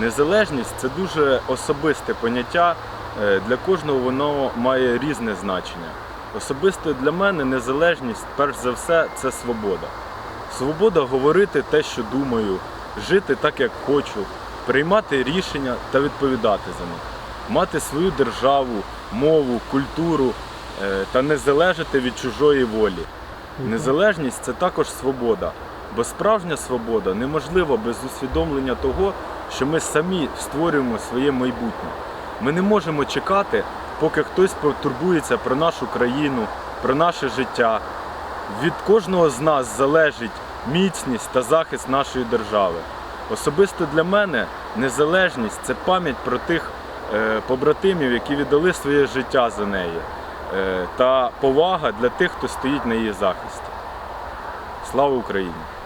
Незалежність це дуже особисте поняття. Е, Для кожного воно має різне значення. Особисто для мене незалежність, перш за все, це свобода. Свобода говорити те, що думаю, жити так, як хочу, приймати рішення та відповідати за них, мати свою державу, мову, культуру е, та не залежати від чужої волі. Незалежність це також свобода, бо справжня свобода неможлива без усвідомлення того, що ми самі створюємо своє майбутнє. Ми не можемо чекати, поки хтось потурбується про нашу країну, про наше життя. Від кожного з нас залежить міцність та захист нашої держави. Особисто для мене незалежність це пам'ять про тих е, побратимів, які віддали своє життя за неї, е, та повага для тих, хто стоїть на її захисті. Слава Україні!